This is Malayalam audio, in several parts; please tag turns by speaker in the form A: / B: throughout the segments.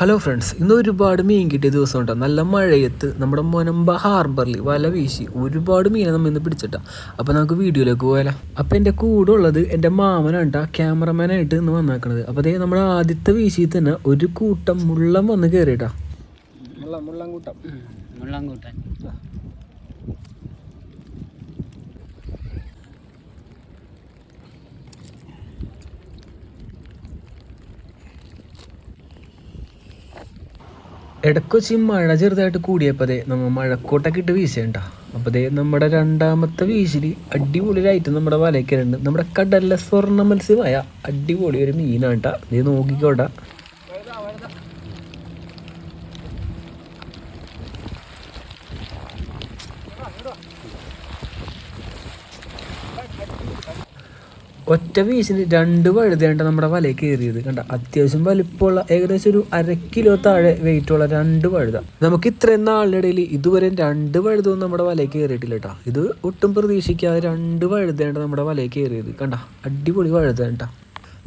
A: ഹലോ ഫ്രണ്ട്സ് ഇന്ന് ഒരുപാട് മീൻ കിട്ടിയ ദിവസം ഉണ്ടോ നല്ല മഴയത്ത് നമ്മുടെ മൊനമ്പ ഹാർബറിൽ വല വീശി ഒരുപാട് മീനെ നമ്മൾ ഇന്ന് പിടിച്ചിട്ടാ. അപ്പോൾ നമുക്ക് വീഡിയോയിലേക്ക് പോയാലോ? അപ്പോൾ എന്റെ കൂടെ ഉള്ളത് എന്റെ മാമനാണ് ക്യാമറമാനായിട്ട് ഇന്ന് വന്നേക്കണത്. അപ്പോൾ അതേ നമ്മുടെ ആദ്യത്തെ വീശിയിൽ തന്നെ ഒരു കൂട്ടം മുള്ളം വന്ന് കയറിയിട്ടാ
B: മുള്ളം മുള്ളം കൂട്ടം.
C: മുള്ളം കൂട്ടാൻ.
A: ഇടയ്ക്ക് മഴ ചെറുതായിട്ട് കൂടിയപ്പോൾ അതെ നമ്മൾ മഴക്കോട്ടൊക്കെ ഇട്ട് വീശേണ്ട? അപ്പോൾ ദേ നമ്മുടെ രണ്ടാമത്തെ വീശിൽ അടിപൊളിയായിട്ട് നമ്മുടെ വലയ്ക്കലുണ്ട്. നമ്മുടെ കടലിലെ സ്വർണ മത്സ്യമായ അടിപൊളി ഒരു മീനാട്ട. നീ നോക്കിക്കോട്ടാ. ഒറ്റ പീസിന് രണ്ട് വഴുതേണ്ട നമ്മുടെ വലയിൽ കയറിയത്. കണ്ട? അത്യാവശ്യം വലിപ്പമുള്ള ഏകദേശം ഒരു അര കിലോ താഴെ വെയിറ്റ് ഉള്ള രണ്ട് വഴുത. നമുക്ക് ഇത്രയും നാളിനിടയിൽ ഇതുവരെ രണ്ട് വഴുതവും നമ്മുടെ വലയിൽ കയറിയിട്ടില്ല കേട്ടോ. ഇത് ഒട്ടും പ്രതീക്ഷിക്കാതെ രണ്ട് വഴുതേണ്ട നമ്മുടെ വലയിൽ കയറിയത്. കണ്ട? അടിപൊളി വഴുതേണ്ട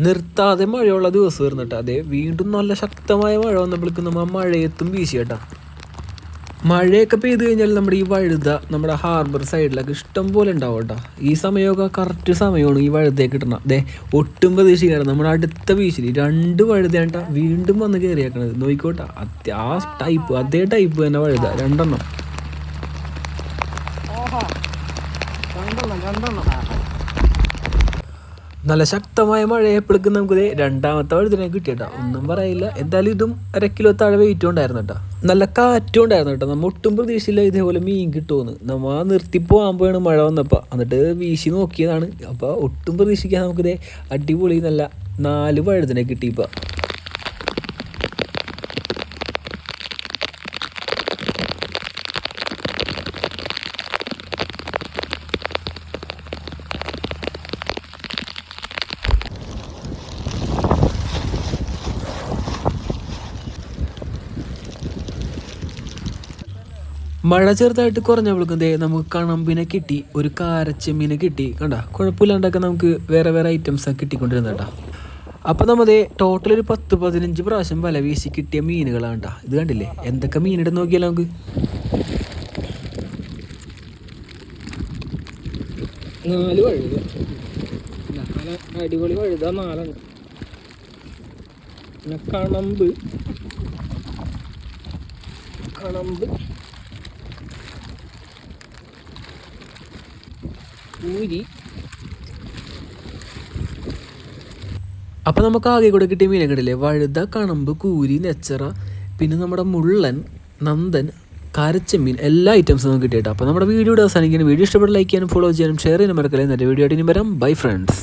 A: നിർത്താതെ മഴയുള്ള ദിവസം വരുന്നിട്ട് അതെ വീണ്ടും നല്ല ശക്തമായ മഴ വന്നപ്പോഴേക്കും നമ്മൾ മഴയത്തും വീശി മഴയൊക്കെ പെയ്ത് കഴിഞ്ഞാൽ നമ്മുടെ ഈ വഴുത നമ്മുടെ ഹാർബർ സൈഡിലൊക്കെ ഇഷ്ടം പോലെ ഉണ്ടാവും കേട്ടോ. ഈ സമയമൊക്കെ കറക്റ്റ് സമയമാണ് ഈ വഴുതയെ കിട്ടണം അതെ ഒട്ടും പ്രതീക്ഷിക്കാറ് നമ്മുടെ അടുത്ത വീശിൽ രണ്ട് വഴുതേണ്ട വീണ്ടും വന്ന് കയറിയേക്കണത് നോക്കിക്കോട്ടെ. അത്യ ആ ടൈപ്പ് അതേ ടൈപ്പ് തന്നെ വഴുത. രണ്ടെണ്ണം.
B: രണ്ടെണ്ണം രണ്ടെണ്ണം.
A: നല്ല ശക്തമായ മഴയപ്പോഴേക്കും നമുക്ക് രണ്ടാമത്തെ വഴുതിനെ കിട്ടിയിട്ടാ. ഒന്നും പറയില്ല. എന്തായാലും ഇതും അര കിലോ താഴെ വെയിറ്റ് ഉണ്ടായിരുന്നു കേട്ടോ. നല്ല കാറ്റും ഉണ്ടായിരുന്നു കേട്ടോ. നമ്മൾ ഒട്ടും പ്രതീക്ഷയില്ല ഇതേപോലെ മീൻ കിട്ടുമെന്ന് നമ്മൾ ആ നിർത്തി പോകാൻ മഴ വന്നപ്പോൾ എന്നിട്ട് വീശി നോക്കിയതാണ്. അപ്പോൾ ഒട്ടും പ്രതീക്ഷിക്കാൻ നമുക്കിതേ അടിപൊളി നല്ല നാല് വഴുതിനെ കിട്ടിയപ്പോൾ മഴ ചെറുതായിട്ട് കുറഞ്ഞവൾക്കും ദേ നമുക്ക് കണമ്പിനെ കിട്ടി ഒരു കാരച്ചെമ്മീനെ കിട്ടി. കണ്ട? കുഴപ്പമില്ലാണ്ടൊക്കെ നമുക്ക് വേറെ വേറെ ഐറ്റംസ് ഒക്കെ കിട്ടിക്കൊണ്ടിരുന്ന കേട്ടോ. അപ്പോൾ നമ്മൾ ദേ ടോട്ടൽ ഒരു പത്ത് പതിനഞ്ച് പ്രാവശ്യം വല വീശി കിട്ടിയ മീനുകളാണ് കേട്ടോ. ഇത് കണ്ടില്ലേ? എന്തൊക്കെ മീനിടുന്ന് നോക്കിയാലോ നമുക്ക്?
B: നാല് നാല് അടിപൊളി നാലാണ് പിന്നെ കണമ്പ്. കണമ്പ്. ഊരി.
A: അപ്പോൾ നമുക്ക് ആകെ കൂടെ കിട്ടിയ മീനെ കണ്ടില്ലേ വഴുത കണമ്പ് കൂരി നെച്ചറ പിന്നെ നമ്മുടെ മുള്ളൻ നന്ദൻ കരച്ചമീൻ എല്ലാ ഐറ്റംസും നമുക്ക് കിട്ടിയിട്ടോ. അപ്പോൾ നമ്മുടെ വീഡിയോ അവസാനിക്കുന്നു. വീഡിയോ ഇഷ്ടപ്പെട്ട ലൈക്ക് ചെയ്യാനും ഫോളോ ചെയ്യാനും ഷെയർ ചെയ്യാനും മറക്കല്ലേ. നല്ല വീഡിയോ ആയിട്ട് ഇനി വരാം. Bye friends